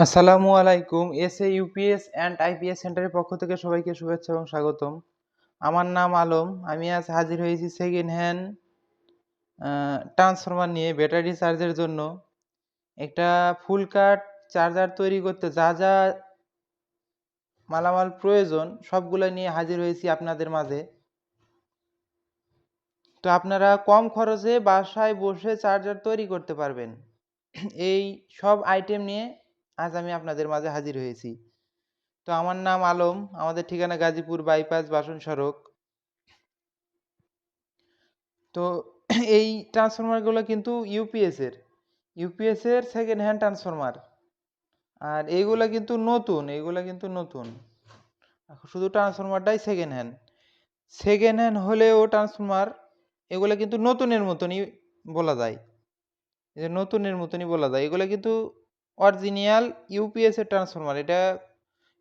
আসসালামু আলাইকুম S A UPS and IPS সেন্টারের পক্ষ থেকে সবাইকে শুভেচ্ছা এবং স্বাগতম। আমার নাম আলম, আমি আজ হাজির হয়েছি সেকেন্ড হ্যান্ড ট্রান্সফরমার নিয়ে ব্যাটারি চার্জের জন্য। একটা ফুল কাট চার্জার তৈরি করতে যা যা মালামাল প্রয়োজন, সবগুলো নিয়ে হাজির হয়েছি আপনাদের মাঝে। তো আপনারা কম খরচে বাসায় বসে চার্জার তৈরি করতে পারবেন। এই সব আইটেম নিয়ে আজ আমি আপনাদের মাঝে হাজির হয়েছি। তো আমার নাম আলম, আমাদের ঠিকানা গাজীপুর বাইপাস বাসন সড়ক। তো এই ট্রান্সফরমারগুলো কিন্তু ইউপিএস এর। ইউপিএস এর সেকেন্ড হ্যান্ড ট্রান্সফরমার আর এইগুলা কিন্তু নতুন এইগুলা কিন্তু নতুন। শুধু ট্রান্সফরমারটাই সেকেন্ড হ্যান্ড সেকেন্ড হ্যান্ড হলেও ট্রান্সফরমার এগুলো কিন্তু নতুনের মতনই বলা যায়। নতুনের মতনই বলা যায়। এগুলো কিন্তু অরিজিনাল ইউপিএস এর ট্রান্সফরমার এটা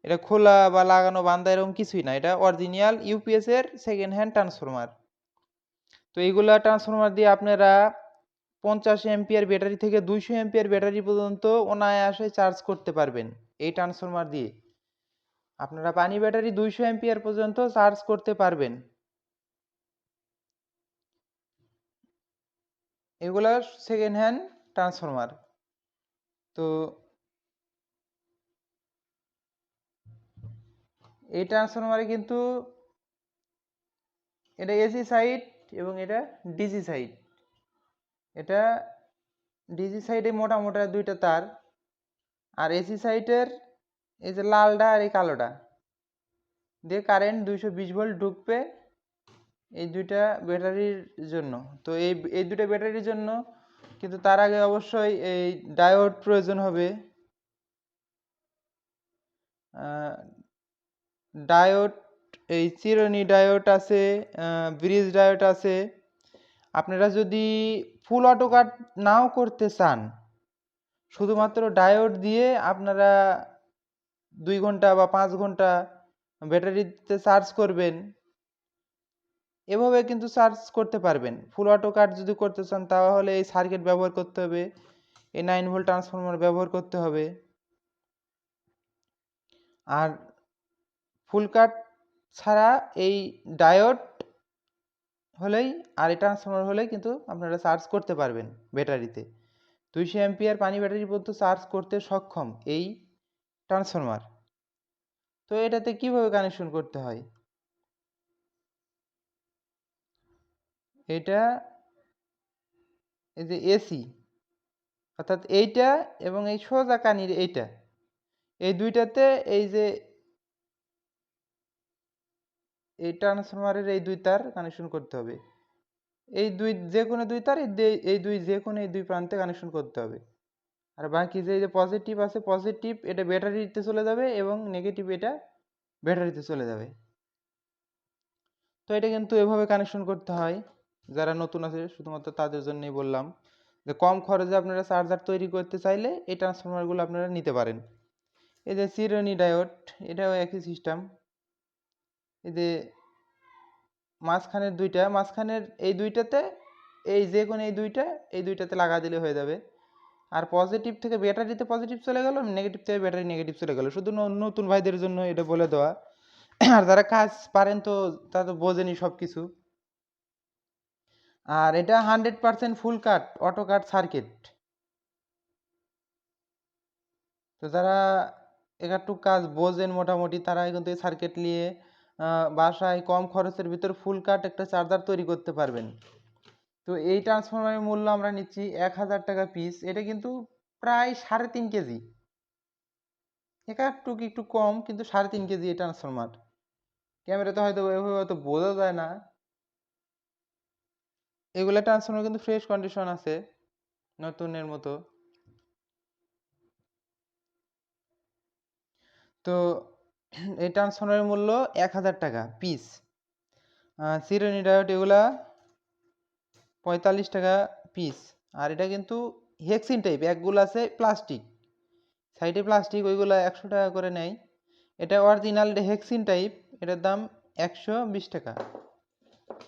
এটা খোলা বা লাগানো বান্ধা এরকম কিছুই না। এটা অরিজিনাল ইউপিএস এর সেকেন্ড হ্যান্ড ট্রান্সফরমার তো এইগুলা ট্রান্সফরমার দিয়ে আপনারা পঞ্চাশ এমপিয়ার ব্যাটারি থেকে দুইশো এমপিয়ার ব্যাটারি পর্যন্ত অনায়াসে চার্জ করতে পারবেন এই ট্রান্সফরমার দিয়ে। আপনারা পানি ব্যাটারি দুইশো এমপিয়ার পর্যন্ত চার্জ করতে পারবেন। এগুলা সেকেন্ড হ্যান্ড ট্রান্সফরমার তো এই ট্রান্সফরমারে কিন্তু এটা এসি সাইড এবং এটা ডিসি সাইড এটা ডিসি সাইডে মোটা মোটা দুইটা তার, আর এসি সাইডের এই যে লালটা আর এই কালোটা দিয়ে কারেন্ট দুইশো বিশ ভোল্ট ঢুকবে এই দুইটা ব্যাটারির জন্য। তো এই এই দুইটা ব্যাটারির জন্য কিন্তু তার আগে অবশ্যই এই ডায়োড প্রয়োজন হবে। ডায়োড, এই চিরনি ডায়োড আছে ব্রিজ ডায়োড আছে। আপনারা যদি ফুল অটো কাট নাও করতে চান, শুধুমাত্র ডায়োড দিয়ে আপনারা দুই ঘণ্টা বা পাঁচ ঘণ্টা ব্যাটারিতে চার্জ করবেন। এভাবে কিন্তু চার্জ করতে পারবেন। ফুল অটো কাট যদি করতে চান, তাহলে এই সার্কিট ব্যবহার করতে হবে। এই নাইন ভোল্ট ট্রান্সফরমার ব্যবহার করতে হবে। আর ফুল কাট ছাড়া এই ডায়োড হলেই আর এই ট্রান্সফরমার হলেই কিন্তু আপনারা চার্জ করতে পারবেন ব্যাটারিতে দুইশো এমপিয়ার পানি ব্যাটারি পর্যন্ত চার্জ করতে সক্ষম এই ট্রান্সফরমার তো এটাতে কীভাবে কানেকশন করতে হয়? এটা এই যে এসি অর্থাৎ এইটা এবং এই সোজা কানির এইটা। এই দুইটাতে এই যে এই ট্রান্সফরমারের এই দুই তার কানেকশন করতে হবে। এই দুই যে কোনো দুই তার, এই দুই যে কোনো এই দুই প্রান্তে কানেকশন করতে হবে। আর বাকি যে যে পজিটিভ আছে পজিটিভ এটা ব্যাটারিতে চলে যাবে এবং নেগেটিভ এটা ব্যাটারিতে চলে যাবে। তো এটা কিন্তু এভাবে কানেকশন করতে হয়। যারা নতুন আছে, শুধুমাত্র তাদের জন্যই বললাম যে কম খরচে আপনারা চার্জার তৈরি করতে চাইলে এই ট্রান্সফরমারগুলো আপনারা নিতে পারেন। এই যে সিরনি ডায়োড এটাও একই সিস্টেম এই যে মাঝখানের দুইটা, মাঝখানের এই দুইটাতে, এই যে কোনো এই দুইটা, এই দুইটাতে লাগা দিলে হয়ে যাবে। আর পজিটিভ থেকে ব্যাটারিতে পজিটিভ চলে গেল নেগেটিভ থেকে ব্যাটারি নেগেটিভ চলে গেল। শুধু নতুন ভাইদের জন্য এটা বলে দেওয়া। আর যারা কাজ পারেন তো তারা তো বোঝেনি সব কিছু আর এটা hundred percent full cut auto cut circuit তো যারা একটু কাজ বোঝেন মোটামুটি তারা কিন্তু এই সার্কিট নিয়ে বাসায় কম খরচের ভিতর ফুল কাট একটা চার্জার তৈরি করতে পারবেন। তো এই ট্রান্সফরমারের মূল্য আমরা নিচ্ছি এক হাজার টাকা পিস এটা কিন্তু প্রায় সাড়ে তিন কেজি। একটু একটু কম, কিন্তু সাড়ে তিন কেজি এই ট্রান্সফরমার ক্যামেরাতে হয়তো এভাবে হয়তো বোঝা যায় না। এগুলা ট্রান্সফরমার কিন্তু ফ্রেশ কন্ডিশন আছে, নতুনের মতো। তো এই ট্রান্সফরমারের মূল্য এক হাজার টাকা পিস সিরোনি ডায়োড এগুলা পঁয়তাল্লিশ টাকা পিস আর এটা কিন্তু হেক্সিন টাইপ একগুলো আছে প্লাস্টিক সাইডে প্লাস্টিক ওইগুলো একশো টাকা করে নেয়। এটা অরিজিনাল হেক্সিন টাইপ এটার দাম একশো বিশ টাকা।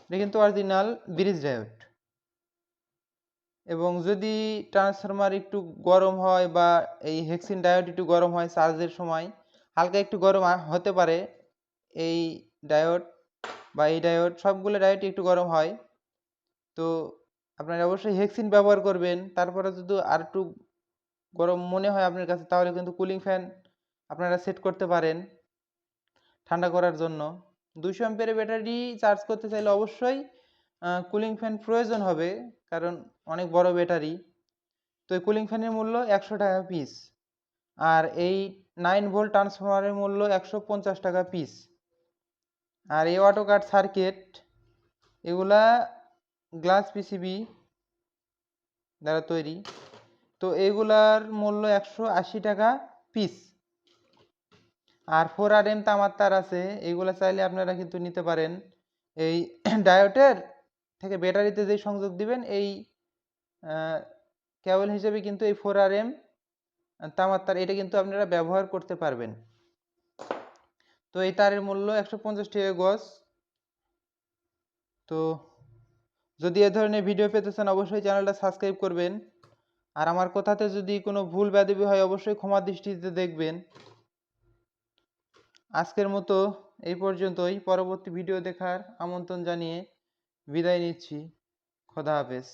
এটা কিন্তু অরিজিনাল ব্রিজ ডায়োড। এবং যদি ট্রান্সফরমার একটু গরম হয় বা এই হেক্সিন ডায়োড একটু গরম হয় চার্জের সময়, হালকা একটু গরম হতে পারে, এই ডায়োড বা এই ডায়োড, সবগুলো ডায়োড একটু গরম হয়, তো আপনারা অবশ্যই হেক্সিন ব্যবহার করবেন। তারপরে যদি আর একটু গরম মনে হয় আপনার কাছে, তাহলে কিন্তু কুলিং ফ্যান আপনারা সেট করতে পারেন ঠান্ডা করার জন্য। দুশো অ্যাম্পিয়ারের ব্যাটারি চার্জ করতে চাইলে অবশ্যই কুলিং ফ্যান প্রয়োজন হবে, কারণ অনেক বড় ব্যাটারি তো এই কুলিং ফ্যানের মূল্য একশো টাকা পিস আর এই নাইন ভোল্ট ট্রান্সফরমারের মূল্য একশো পঞ্চাশ টাকা পিস আর এই অটো কাট সার্কিট এগুলা গ্লাস পিসিবি দ্বারা তৈরি। তো এগুলার মূল্য একশো আশি টাকা পিস আর ফোর আর এম তামার তার আছে এইগুলো চাইলে আপনারা কিন্তু নিতে পারেন। এই ডায়োটের থেকে ব্যাটারিতে যেই সংযোগ দিবেন, এই কেবল হিসেবে কিন্তু এই ফোর আর এম তামার তার এটা কিন্তু আপনারা ব্যবহার করতে পারবেন। তো এই তারের মূল্য একশো পঞ্চাশ টাকা গজ। তো যদি এ ধরনের ভিডিও পেতে চান, অবশ্যই চ্যানেলটা সাবস্ক্রাইব করবেন। আর আমার কথাতে যদি কোনো ভুল ব্যাধি হয়, অবশ্যই ক্ষমা দৃষ্টিতে দেখবেন। আজকের মতো এই পর্যন্তই। পরবর্তী ভিডিও দেখার আমন্ত্রণ জানিয়ে বিদায় নিচ্ছি। খোদা হাফেজ।